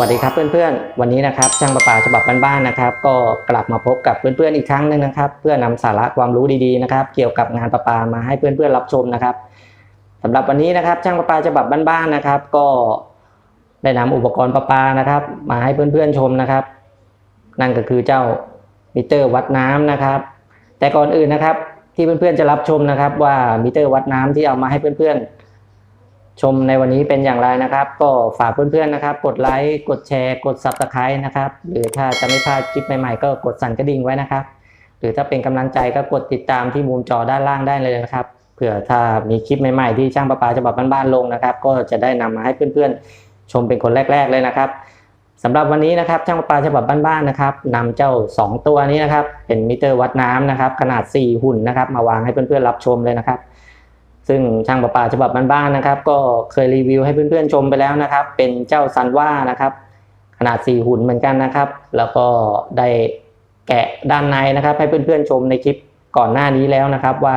วัสดีครับเพื่อนๆ วันนี้นะครับช่างประปาฉบับบ้านๆนะครับ ก็กลับมาพบกับเพื่อนๆอีกครั้งหนึ่งนะครับ เพื่อนำสาระความรู้ดีๆนะครับ เกี่ยวกับงานประปามาให้เพื่อนๆรับชมนะครับสำหรับวันนี้นะครับช่างประปาฉบับบ้านๆนะครับ ก็ได้นำอุปกรณ์ประปานะครับ มาให้เพื่อนๆชมนะครับ นั่นก็คือเจ้ามิเตอร์วัดน้ำนะครับ แต่ก่อนอื่นนะครับที่เพื่อนๆจะรับชมนะครับ ว่ามิเตอร์วัดน้ำที่เอามาให้เพื่อนๆ ชมในวันนี้เป็นอย่างไรนะครับ ก็ฝากเพื่อนๆนะครับ กดไลค์กดแชร์กด subscribe นะครับ หรือถ้าจะไม่พลาดคลิปใหม่ๆ ก็กดสั่นกระดิ่งไว้นะครับ หรือถ้าเป็นกำลังใจก็กดติดตามที่มุมจอด้านล่างได้เลยนะครับเผื่อถ้ามีคลิปใหม่ๆที่ช่างประปาฉบับบ้านๆลงนะครับ ก็จะได้นำมาให้เพื่อนๆ ชมเป็นคนแรก ๆเลยนะครับสำหรับวันนี้นะครับช่างประปาฉบับบ้านๆนะครับนำเจ้า 2 ตัวนี้นะครับ เป็นมิเตอร์วัดน้ำนะครับ ขนาด 4 หุ่นนะครับ มาวางให้เพื่อนๆรับชมเลยนะครับ ซึ่งช่างประปาฉบับบ้านๆนะครับ ก็เคยรีวิวให้เพื่อนๆชมไปแล้วนะครับ เป็นเจ้าซันว่านะครับ ขนาด 4 หุ่นเหมือนกันนะครับ แล้วก็ได้แกะด้านในนะครับ ให้เพื่อนๆชมในคลิปก่อนหน้านี้แล้วนะครับว่า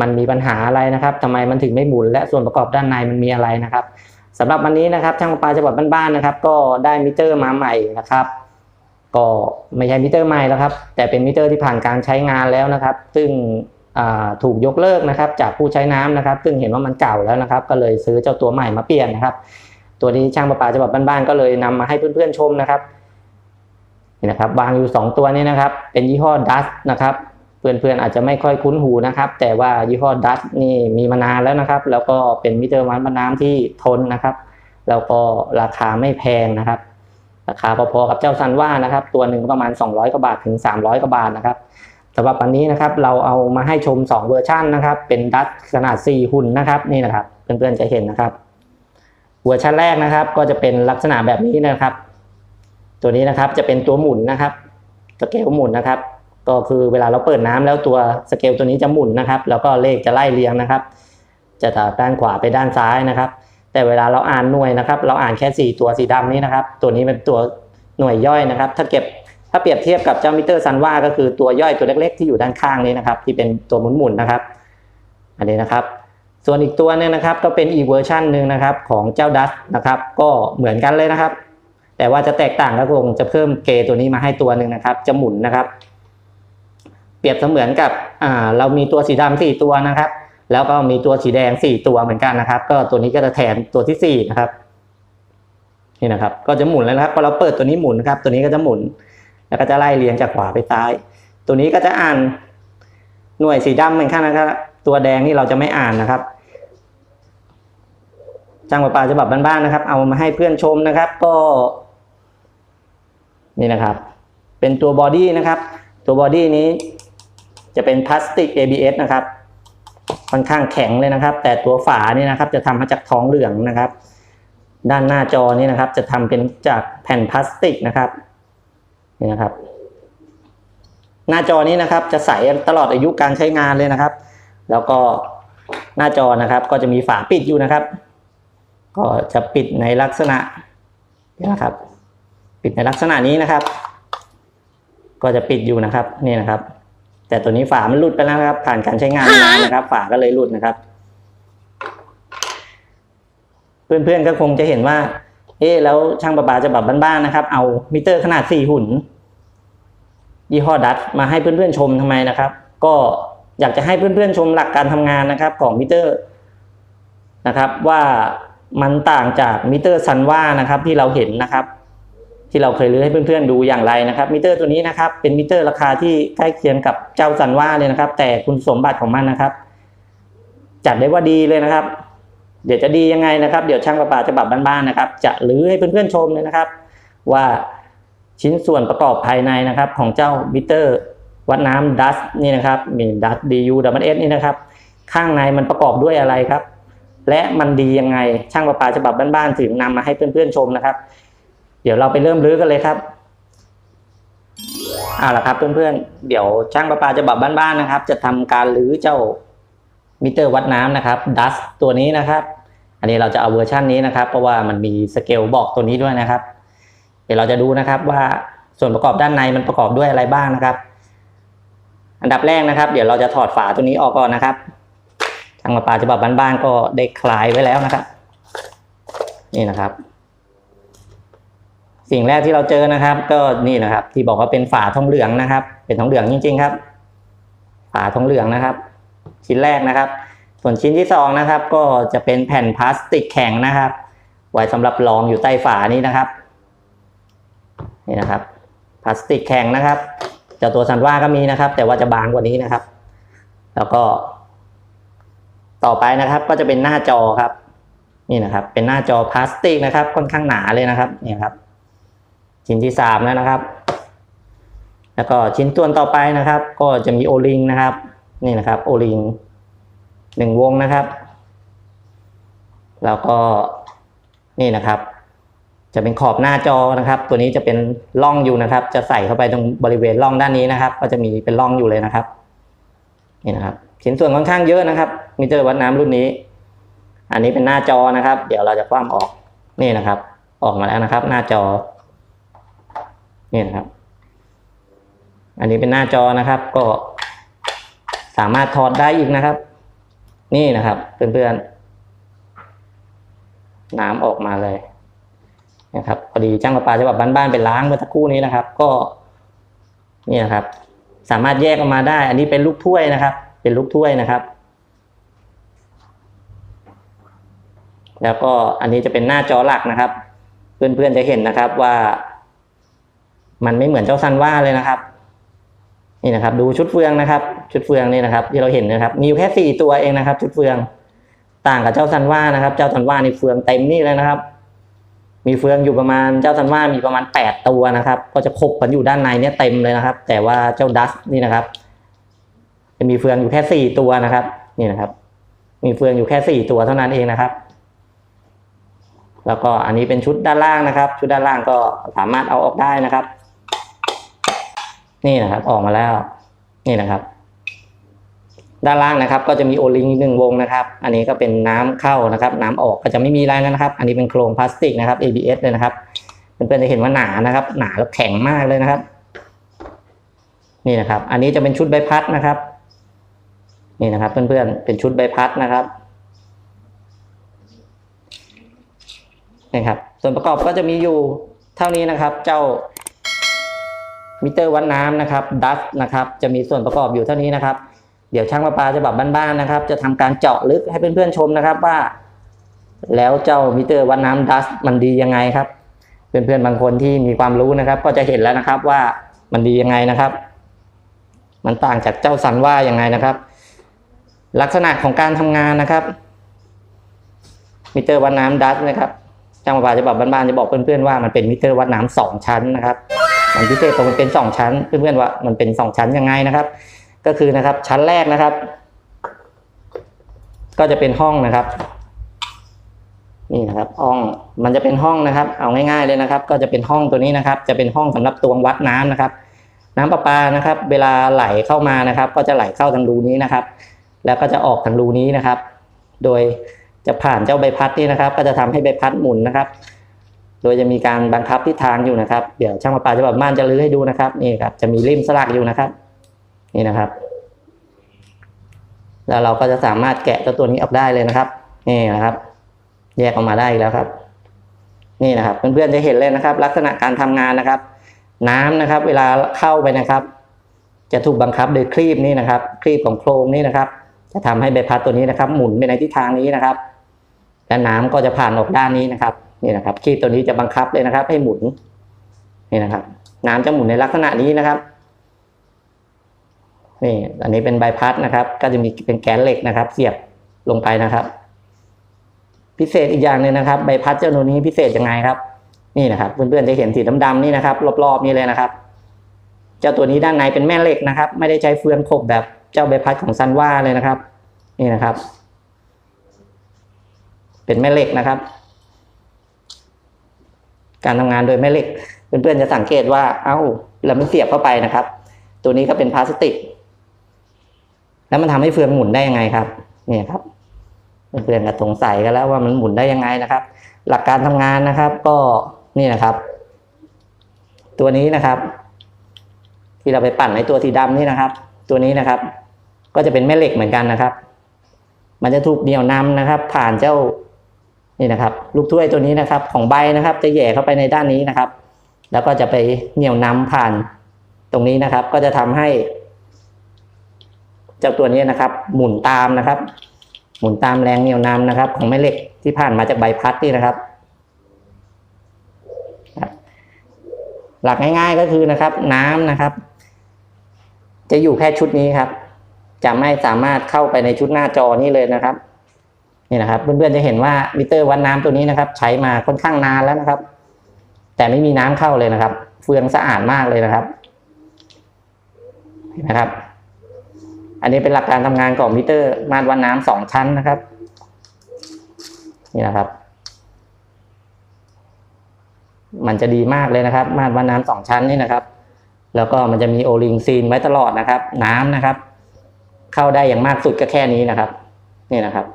มันมีปัญหาอะไรนะครับทำไมมันถึงไม่หมุน และส่วนประกอบด้านในมันมีอะไรนะครับสำหรับวันนี้นะครับ ช่างประปาฉบับบ้านๆนะครับ ก็ได้มิเตอร์มาใหม่นะครับ ก็ไม่ใช่มิเตอร์ใหม่แล้วครับ แต่เป็นมิเตอร์ที่ผ่านการใช้งานแล้วนะครับ ซึ่ง ถูกยกเลิกนะครับ จากผู้ใช้น้ำนะครับ ซึ่งเห็นว่ามันเก่าแล้วนะครับ ก็เลยซื้อเจ้าตัวใหม่มาเปลี่ยนนะครับ ตัวนี้ช่างประปาฉบับบ้านๆก็เลยนำมาให้เพื่อนๆชมนะครับนี่นะครับวางอยู่ 2 ตัวนี้นะครับ เป็นยี่ห้อดัสนะครับเพื่อนๆอาจจะไม่ค่อยคุ้นหูนะครับ แต่ว่ายี่ห้อดัสนี่มีมานานแล้วนะครับ แล้วก็เป็นมิเตอร์วัดน้ำที่ทนนะครับ แล้วก็ราคาไม่แพงนะครับ ราคาพอๆกับเจ้าซันว่านะครับ ตัวหนึ่งประมาณ 200กว่าบาทถึง 300กว่าบาทนะครับ สำหรับวันนี้นะครับเราเอามาให้ชม 2 เวอร์ชันนะครับ เป็นดัตขนาด 4 หุ่นนะครับนี่นะครับเพื่อนๆจะเห็นนะครับ เวอร์ชันแรกนะครับ ก็จะเป็นลักษณะแบบนี้นะครับ ตัวนี้นะครับจะเป็นตัวหมุนนะครับสเกลหมุนนะครับ ก็คือเวลาเราเปิดน้ำแล้วตัวสเกลตัวนี้จะหมุนนะครับ แล้วก็เลขจะไล่เรียงนะครับ จะจากด้านขวาไปด้านซ้ายนะครับ แต่เวลาเราอ่านหน่วยนะครับ เราอ่านแค่สี่ตัวสีดำนี้นะครับ ตัวนี้เป็นตัวหน่วยย่อยนะครับ ถ้าเก็บ ถ้าเปรียบเทียบกับเจ้ามิเตอร์ซันว่าก็คือตัวย่อยตัวเล็กๆ ที่อยู่ด้านข้างนี้นะครับ ที่เป็นตัวหมุนๆนะครับ อันนี้นะครับ ส่วนอีกตัวหนึงนะครับ ก็เป็นอีกเวอร์ชันหนึ่งนะครับของเจ้าดัสนะครับ ก็เหมือนกันเลยนะครับ แต่ว่าจะแตกต่างก็คงจะเพิ่มเกตัวนี้มาให้ตัวหนึ่งนะครับ จะหมุนนะครับ เปรียบเสมือนกับอ่าเรามีตัวสีดำสี่ตัวนะครับ แล้วก็มีตัวสีแดงสี่ตัวเหมือนกันนะครับ ก็ตัวนี้ก็จะแทนตัวที่สี่นะครับนี่นะครับ ก็จะหมุนแล้วนะครับพอเราเปิดตัวนี้หมุนครับ ตัวนี้ก็จะหมุน แล้วก็จะไล่เรียงจากขวาไปซ้าย ตัวนี้ก็จะอ่านหน่วยสีดำเหมือนกันนะครับ ตัวแดงนี่เราจะไม่อ่านนะครับจ้างประปาฉบับบ้านๆนะครับ เอามาให้เพื่อนชมนะครับ ก็ นี่นะครับ เป็นตัวบอดี้นะครับ ตัวบอดี้นี้จะเป็นพลาสติก ABS นะครับ ค่อนข้างแข็งเลยนะครับ แต่ตัวฝานี่นะครับ จะทำมาจากท้องเหลืองนะครับ ด้านหน้าจอนี่นะครับ จะทำเป็นจากแผ่นพลาสติกนะครับ นี่นะครับ หน้าจอนี้นะครับ จะใสตลอดอายุการใช้งานเลยนะครับ แล้วก็หน้าจอนะครับ ก็จะมีฝาปิดอยู่นะครับ ก็จะปิดในลักษณะนี่นะครับ ปิดในลักษณะนี้นะครับ ก็จะปิดอยู่นะครับนี่นะครับ แต่ตัวนี้ฝามันหลุดไปแล้วนะครับ ผ่านการใช้งานานานนะครับ ฝาก็เลยหลุดนะครับ เพื่อนๆก็คงจะเห็นว่า เอ๊แล้วช่างประปาจะแบบบ้านๆนะครับ เอามิเตอร์ขนาดสี่หุ่น ยี่ห้อดัตมาให้เพื่อนๆชมทำไมนะครับ ก็อยากจะให้เพื่อนๆชมหลักการทำงานนะครับ ของมิเตอร์นะครับว่ามันต่างจากมิเตอร์ซันว่านะครับที่เราเห็นนะครับ ที่เราเคยรื้อให้เพื่อนๆดูอย่างไรนะครับมิเตอร์ตัวนี้นะครับเป็นมิเตอร์ราคาที่ใกล้เคียงกับเจ้าซันว่าเลยนะครับ แต่คุณสมบัติของมันนะครับ จัดได้ว่าดีเลยนะครับ เดี๋ยวจะดียังไงนะครับ เดี๋ยวช่างประปาจะปรับบ้านๆนะครับ จะรื้อให้เพื่อนๆชมเลยนะครับ ว่าชิ้นส่วนประกอบภายในนะครับ ของเจ้ามิเตอร์วัดน้ำดัสนี่นะครับมีดัสดียูดับเบิลเอสนี่นะครับ ข้างในมันประกอบด้วยอะไรครับ และมันดียังไงช่างประปาฉบับบ้านๆถึงนำมาให้เพื่อนๆชมนะครับ เดี๋ยวเราไปเริ่มรื้อกันเลยครับเอาละครับเพื่อนๆเดี๋ยวช่างประปาฉบับบ้านๆนะครับ จะทำการรื้อเจ้า มิเตอร์วัดน้ำนะครับดัสตัวนี้นะครับ อันนี้เราจะเอาเวอร์ชันนี้นะครับ เพราะว่ามันมีสเกลบอกตัวนี้ด้วยนะครับ เดี๋ยวเราจะดูนะครับว่าส่วนประกอบด้านในมันประกอบด้วยอะไรบ้างนะครับ อันดับแรกนะครับ เดี๋ยวเราจะถอดฝาตัวนี้ออกก่อนนะครับ ทางประปาฉบับบ้านๆก็ได้คลายไว้แล้วนะครับ นี่นะครับ สิ่งแรกที่เราเจอนะครับ ก็นี่นะครับ ที่บอกว่าเป็นฝาทองเหลืองนะครับ เป็นทองเหลืองจริง ๆ ครับ ฝาทองเหลืองนะครับ ชิ้นแรกนะครับ ส่วนชิ้นที่สองนะครับก็จะเป็นแผ่นพลาสติกแข็งนะครับ ไว้สำหรับรองอยู่ใต้ฝานี้นะครับนี่นะครับพลาสติกแข็งนะครับเจ้าตัวซันว่าก็มีนะครับ แต่ว่าจะบางกว่านี้นะครับ แล้วก็ต่อไปนะครับก็จะเป็นหน้าจอครับ นี่นะครับ เป็นหน้าจอพลาสติกนะครับ ค่อนข้างหนาเลยนะครับนี่ครับ ชิ้นที่สามแล้วนะครับ แล้วก็ชิ้นส่วนต่อไปนะครับ ก็จะมีโอลิงนะครับ นี่นะครับโอลิงหนึ่งวงนะครับ แล้วก็นี่นะครับ จะเป็นขอบหน้าจอนะครับ ตัวนี้จะเป็นร่องอยู่นะครับ จะใส่เข้าไปตรงบริเวณร่องด้านนี้นะครับ ก็จะมีเป็นร่องอยู่เลยนะครับ นี่นะครับชิ้นส่วนค่อนข้างเยอะนะครับมิเตอร์วัดน้ำรุ่นนี้ อันนี้เป็นหน้าจอนะครับ เดี๋ยวเราจะคว่ำออกนี่นะครับ ออกมาแล้วนะครับ หน้าจอนี่นะครับ อันนี้เป็นหน้าจอนะครับ ก็ สามารถถอดได้อีกนะครับ นี่นะครับเพื่อนๆน้ำออกมาเลยนะครับพอดีจ้างประปาฉบับบ้านๆเป็นล้างเมื่อสักครู่นี้นะครับ ก็นี่นะครับ สามารถแยกออกมาได้ อันนี้เป็นลูกถ้วยนะครับ เป็นลูกถ้วยนะครับ แล้วก็อันนี้จะเป็นหน้าจอหลักนะครับ เพื่อนๆจะเห็นนะครับว่า มันไม่เหมือนเจ้าซันว่าเลยนะครับ นี่นะครับ ดูชุดเฟืองนะครับ ชุดเฟืองนี่นะครับ ที่เราเห็นนะครับ มีอยู่แค่สี่ตัวเองนะครับ ชุดเฟือง ต่างกับเจ้าซันว่านะครับ เจ้าซันว่านี่เฟืองเต็มนี่เลยนะครับ มีเฟืองอยู่ประมาณเจ้าซันว่ามีประมาณแปดตัวนะครับ ก็จะคบกันอยู่ด้านในเนี่ยเต็มเลยนะครับ แต่ว่าเจ้าดัสนี่นะครับจะมีเฟืองอยู่แค่สี่ตัวนะครับ นี่นะครับ มีเฟืองอยู่แค่สี่ตัวเท่านั้นเองนะครับ แล้วก็อันนี้เป็นชุดด้านล่างนะครับ ชุดด้านล่างก็สามารถเอาออกได้นะครับ นี่นะครับ ออกมาแล้ว นี่นะครับ ด้านล่างนะครับ ก็จะมีโอลิงหนึ่งวงนะครับ อันนี้ก็เป็นน้ำเข้านะครับ น้ำออกก็จะไม่มีอะไรนะครับ อันนี้เป็นโครงพลาสติกนะครับ ABS เลยนะครับเพื่อนๆจะเห็นว่าหนานะครับ หนาแล้วแข็งมากเลยนะครับ นี่นะครับ อันนี้จะเป็นชุดใบพัดนะครับ นี่นะครับ เพื่อนๆเป็นชุดใบพัดนะครับนะครับส่วนประกอบก็จะมีอยู่เท่านี้นะครับ เจ้า มิเตอร์วัดน้ำนะครับดัสนะครับจะมีส่วนประกอบอยู่เท่านี้นะครับ เดี๋ยวช่างประปาจะแบบบ้านๆนะครับ จะทำการเจาะลึกให้เพื่อนๆชมนะครับว่า แล้วเจ้ามิเตอร์วัดน้ำดัสมันดียังไงครับ เพื่อนๆบางคนที่มีความรู้นะครับ ก็จะเห็นแล้วนะครับว่ามันดียังไงนะครับ มันต่างจากเจ้าสันว่ายังไงนะครับ ลักษณะของการทำงานนะครับมิเตอร์วัดน้ำดัสนะครับช่างประปาจะบอกบ้านๆจะบอกเพื่อนๆว่ามันเป็นมิเตอร์วัดน้ำสองชั้นนะครับ มันพิเศษตรงมันเป็นสองชั้นเพื่อนๆว่ามันเป็นสองชั้นยังไงนะครับ ก็คือนะครับชั้นแรกนะครับ ก็จะเป็นห้องนะครับ นี่นะครับห้องมันจะเป็นห้องนะครับ เอาง่ายๆเลยนะครับ ก็จะเป็นห้องตัวนี้นะครับ จะเป็นห้องสำหรับตวงวัดน้ำนะครับ น้ำประปานะครับ เวลาไหลเข้ามานะครับ ก็จะไหลเข้าทางรูนี้นะครับ แล้วก็จะออกทางรูนี้นะครับ โดยจะผ่านเจ้าใบพัดนี่นะครับ ก็จะทำให้ใบพัดหมุนนะครับ โดยจะมีการบังคับทิศทางอยู่นะครับ เดี๋ยวช่างประปาจะแบบม่านจะลื้อให้ดูนะครับนี่ครับ จะมีริมสลักอยู่นะครับ นี่นะครับ แล้วเราก็จะสามารถแกะเจ้าตัวนี้ออกได้เลยนะครับนี่นะครับ แยกออกมาได้อีกแล้วครับ นี่นะครับเพื่อนๆจะเห็นเลยนะครับ ลักษณะการทำงานนะครับ น้ำนะครับ เวลาเข้าไปนะครับ จะถูกบังคับโดยครีบนี่นะครับ ครีบของโครงนี่นะครับ จะทำให้ใบพัดตัวนี้นะครับ หมุนไปในทิศทางนี้นะครับและน้ำก็จะผ่านออกด้านนี้นะครับ นี่นะครับคีบตัวนี้จะบังคับเลยนะครับ ให้หมุนนี่นะครับ น้ำจะหมุนในลักษณะนี้นะครับนี่อันนี้เป็นใบพัดนะครับ ก็จะมีเป็นแกนเหล็กนะครับ เสียบลงไปนะครับ พิเศษอีกอย่างหนึ่งนะครับ ใบพัดเจ้าตัวนี้พิเศษยังไงครับ นี่นะครับ เพื่อนๆจะเห็นสีดำๆนี่นะครับ รอบๆนี่เลยนะครับ เจ้าตัวนี้ด้านในเป็นแม่เหล็กนะครับ ไม่ได้ใช้เฟืองขบแบบเจ้าใบพัดของซันว่าเลยนะครับ นี่นะครับ เป็นแม่เหล็กนะครับ การทำงานโดยแม่เหล็ก เพื่อนๆจะสังเกตว่า เอ้าแล้วมันเสียบเข้าไปนะครับ ตัวนี้ก็เป็นพลาสติก แล้วมันทำให้เฟืองหมุนได้ยังไงครับนี่ครับเพื่อนๆก็สงสัยกันแล้วว่ามันหมุนได้ยังไงนะครับ หลักการทำงานนะครับ ก็นี่นะครับ ตัวนี้นะครับ ที่เราไปปั่นในตัวสีดำนี่นะครับ ตัวนี้นะครับ ก็จะเป็นแม่เหล็กเหมือนกันนะครับ มันจะถูกเหนี่ยวนำนะครับ ผ่านเจ้า นี่นะครับลูกถ้วยตัวนี้นะครับ ของใบนะครับ จะแหย่เข้าไปในด้านนี้นะครับ แล้วก็จะไปเหนี่ยวนำผ่านตรงนี้นะครับ ก็จะทำให้เจ้าตัวนี้นะครับ หมุนตามนะครับ หมุนตามแรงเหนี่ยวนำนะครับ ของแม่เหล็กที่ผ่านมาจากใบพัดนี่นะครับ หลักง่ายๆก็คือนะครับ น้ำนะครับ จะอยู่แค่ชุดนี้ครับ จะไม่สามารถเข้าไปในชุดหน้าจอนี้เลยนะครับ นี่นะครับ เพื่อนๆจะเห็นว่ามิเตอร์วัดน้ำตัวนี้นะครับ ใช้มาค่อนข้างนานแล้วนะครับ แต่ไม่มีน้ำเข้าเลยนะครับ เฟืองสะอาดมากเลยนะครับเห็นไหมครับ อันนี้เป็นหลักการทำงานของมิเตอร์มาตรวัดน้ำสองชั้นนะครับ นี่นะครับ มันจะดีมากเลยนะครับ มาตรวัดน้ำสองชั้นนี่นะครับ แล้วก็มันจะมีโอลิงซีนไว้ตลอดนะครับ น้ำนะครับ เข้าได้อย่างมากสุดก็แค่นี้นะครับ นี่นะครับ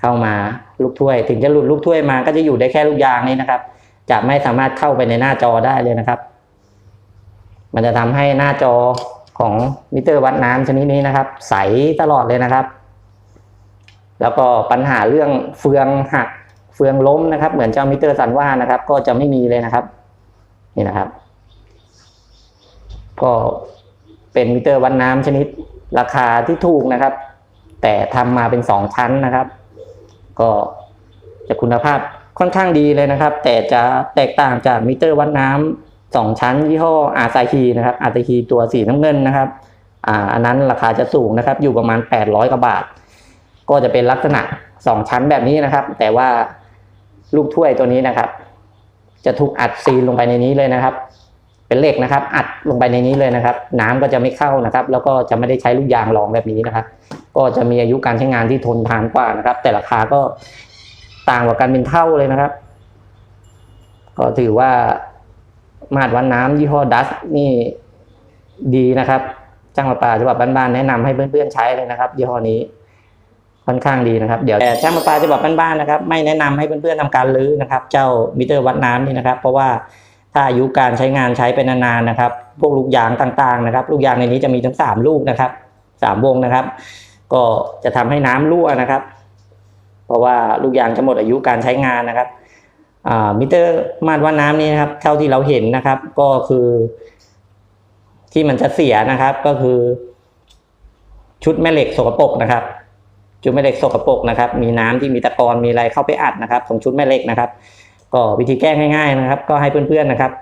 เข้ามาลูกถ้วย ถึงจะหลุดลูกถ้วยมาก็จะอยู่ได้แค่ลูกยางนี้นะครับ จะไม่สามารถเข้าไปในหน้าจอได้เลยนะครับ มันจะทำให้หน้าจอของมิเตอร์วัดน้ำชนิดนี้นะครับ ใสตลอดเลยนะครับ แล้วก็ปัญหาเรื่องเฟืองหักเฟืองล้มนะครับ เหมือนเจ้ามิเตอร์สันว่านะครับ ก็จะไม่มีเลยนะครับ นี่นะครับ ก็เป็นมิเตอร์วัดน้ำชนิดราคาที่ถูกนะครับ แต่ทำมาเป็นสองชั้นนะครับ ก็จะคุณภาพค่อนข้างดีเลยนะครับ แต่จะแตกต่างจากมิเตอร์วัดน้ำสองชั้นยี่ห้ออาซาฮีนะครับอาซาฮีตัวสีน้ำเงินนะครับอ่าอันนั้นราคาจะสูงนะครับ อยู่ประมาณแปดร้อยกว่าบาท ก็จะเป็นลักษณะสองชั้นแบบนี้นะครับ แต่ว่าลูกถ้วยตัวนี้นะครับ จะถูกอัดซีลลงไปในนี้เลยนะครับ เป็นเหล็กนะครับ อัดลงไปในนี้เลยนะครับ น้ำก็จะไม่เข้านะครับ แล้วก็จะไม่ได้ใช้ลูกยางรองแบบนี้นะครับ ก็จะมีอายุการใช้งานที่ทนทานกว่านะครับ แต่ราคาก็ต่างกว่ากันเป็นเท่าเลยนะครับ ก็ถือว่ามาตรวัดน้ำยี่ห้อดัสนี่ดีนะครับจ้างประปาฉบับบ้านๆแนะนำให้เพื่อนๆใช้เลยนะครับ ยี่ห้อนี้ค่อนข้างดีนะครับ เดี๋ยวแต่ช่างประปาฉบับบ้านๆนะครับ ไม่แนะนำให้เพื่อนๆทำการรื้อนะครับ เจ้ามิเตอร์วัดน้ำนี่นะครับ เพราะว่า ถ้าอายุการใช้งานใช้ไปนานๆนะครับ พวกลูกยางต่างๆนะครับ ลูกยางในนี้จะมีทั้งสามลูกนะครับสามวงนะครับ ก็จะทำให้น้ำรั่วนะครับ เพราะว่าลูกยางจะหมดอายุการใช้งานนะครับมิเตอร์มาตรวัดน้ำนี้นะครับ เท่าที่เราเห็นนะครับ ก็คือ ที่มันจะเสียนะครับ ก็คือ ชุดแม่เหล็กสกปรกนะครับชุดแม่เหล็กสกปรกนะครับ มีน้ำที่มีตะกอนมีอะไรเข้าไปอัดนะครับตรงชุดแม่เหล็กนะครับ ก็วิธีแก้ง่ายๆนะครับ ก็ให้เพื่อนๆนะครับ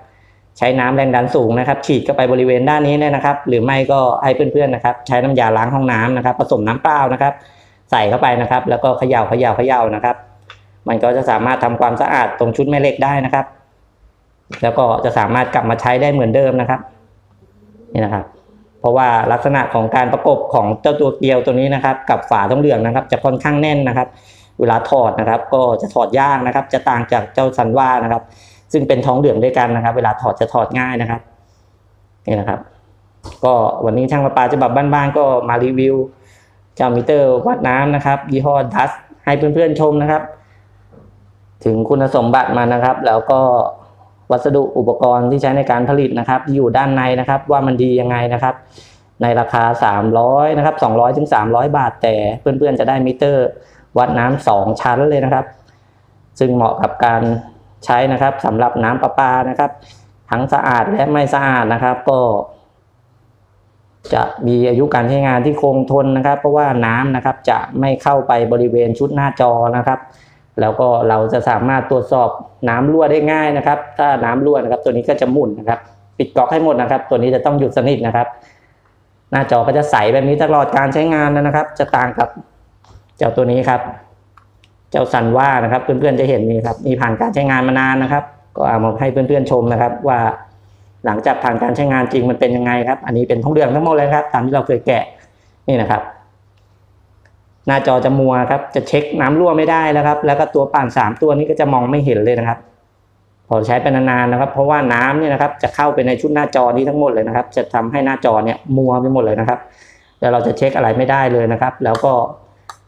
ใช้น้ำแรงดันสูงนะครับ ฉีดเข้าไปบริเวณด้านนี้เนี่ยนะครับ หรือไม่ก็ให้เพื่อนๆนะครับ ใช้น้ำยาล้างห้องน้ำนะครับ ผสมน้ำเปล่านะครับ ใส่เข้าไปนะครับ แล้วก็เขย่าเขย่าเขย่านะครับ มันก็จะสามารถทำความสะอาดตรงชุดแม่เหล็กได้นะครับ แล้วก็จะสามารถกลับมาใช้ได้เหมือนเดิมนะครับนี่นะครับเพราะว่าลักษณะของการประกบของเจ้าตัวเกลียวตัวนี้นะครับ กับฝาทองเหลืองนะครับ จะค่อนข้างแน่นนะครับ เวลาถอดนะครับ ก็จะถอดยากนะครับ จะต่างจากเจ้าซันว่านะครับ ซึ่งเป็นทองเหลืองด้วยกันนะครับ เวลาถอดจะถอดง่ายนะครับนี่นะครับ ก็วันนี้ช่างประปาฉบับบ้านๆก็มารีวิว เจ้ามิเตอร์วัดน้ำนะครับ ยี่ห้อดัสให้เพื่อนๆชมนะครับ ถึงคุณสมบัติมันะครับ แล้วก็วัสดุอุปกรณ์ที่ใช้ในการผลิตนะครับ อยู่ด้านในนะครับ ว่ามันดียังไงนะครับ ในราคา 300นะครับ200ถึง300 บาท แต่เพื่อนๆจะได้มิเตอร์ วัดน้ำสองชั้นเลยนะครับ ซึ่งเหมาะกับการใช้นะครับสำหรับน้ำประปานะครับ ทั้งสะอาดและไม่สะอาดนะครับ ก็ จะมีอายุการใช้งานที่คงทนนะครับ เพราะว่าน้ำนะครับจะไม่เข้าไปบริเวณชุดหน้าจอนะครับ แล้วก็เราจะสามารถตรวจสอบน้ำรั่วได้ง่ายนะครับ ถ้าน้ำรั่วนะครับ ตัวนี้ก็จะหมุนนะครับ ปิดก๊อกให้หมดนะครับ ตัวนี้จะต้องหยุดสนิทนะครับ หน้าจอก็จะใสแบบนี้ตลอดการใช้งานนะครับ จะต่างกับ เจ้าตัวนี้ครับ เจ้าซันว่านะครับ เพื่อนๆจะเห็นนี่ครับมีผ่านการใช้งานมานานนะครับ ก็เอามาให้เพื่อนๆชมนะครับ ว่า หลังจากผ่านการใช้งานจริงมันเป็นยังไงครับ อันนี้เป็นท้องเหลืองทั้งหมดเลยครับ ตามที่เราเคยแกะนี่นะครับ หน้าจอจะมัวครับ จะเช็คน้ำรั่วไม่ได้แล้วครับ แล้วก็ตัวป่านสามตัวนี้ก็จะมองไม่เห็นเลยนะครับพอใช้ไปนานๆนะครับ เพราะว่าน้ำเนี่ยนะครับจะเข้าไปในชุดหน้าจอนี้ทั้งหมดเลยนะครับ จะทำให้หน้าจอเนี่ยมัวไปหมดเลยนะครับ แล้วเราจะเช็คอะไรไม่ได้เลยนะครับ แล้วก็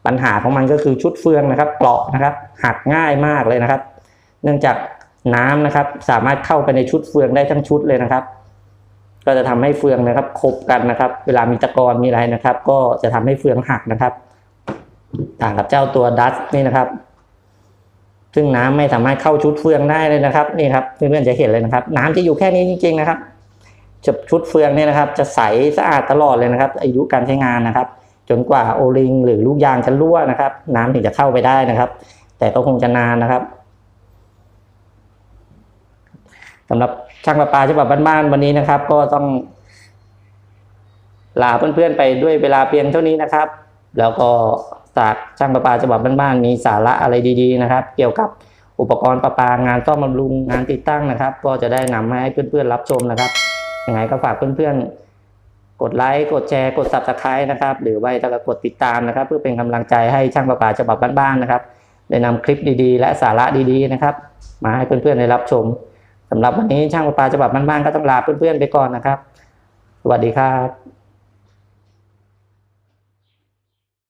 ปัญหาของมันก็คือชุดเฟืองนะครับเปราะนะครับหักง่ายมากเลยนะครับ เนื่องจากน้ำนะครับ สามารถเข้าไปในชุดเฟืองได้ทั้งชุดเลยนะครับ ก็จะทำให้เฟืองนะครับคบกันนะครับ เวลามีตะกอนมีอะไรนะครับ ก็จะทำให้เฟืองหักนะครับ ต่างกับเจ้าตัวดัสนี่นะครับ ซึ่งน้ำไม่สามารถเข้าชุดเฟืองได้เลยนะครับ นี่ครับเพื่อนๆจะเห็นเลยนะครับ น้ำจะอยู่แค่นี้จริง ๆ นะครับจะชุดเฟืองเนี่ยนะครับ จะใสสะอาดตลอดเลยนะครับ อายุการใช้งานนะครับ จนกว่าโอลิงหรือลูกยางจะรั่วนะครับ น้ำถึงจะเข้าไปได้นะครับ แต่ก็คงจะนานนะครับสำหรับช่างประปาฉบับบ้านๆวันนี้นะครับ ก็ต้องลาเพื่อนๆไปด้วยเวลาเพียงเท่านี้นะครับ แล้วก็จากช่างประปาฉบับบ้านๆมีสาระอะไรดีๆนะครับ เกี่ยวกับอุปกรณ์ประปางานซ่อมบำรุงงานติดตั้งนะครับ ก็จะได้นำมาให้เพื่อนๆรับชมนะครับยังไงก็ฝากเพื่อนๆ กดไลค์กดแชร์กด subscribe นะครับ หรือว่าจะกดติดตามนะครับ เพื่อเป็นกำลังใจให้ช่างประปาฉบับบ้านๆนะครับ ได้นำคลิปดีๆ และสาระดีๆนะครับ มาให้เพื่อนๆได้รับชมสำหรับวันนี้ช่างประปาฉบับบ้านๆก็ต้องลาเพื่อนๆไปก่อนนะครับ สวัสดีครับ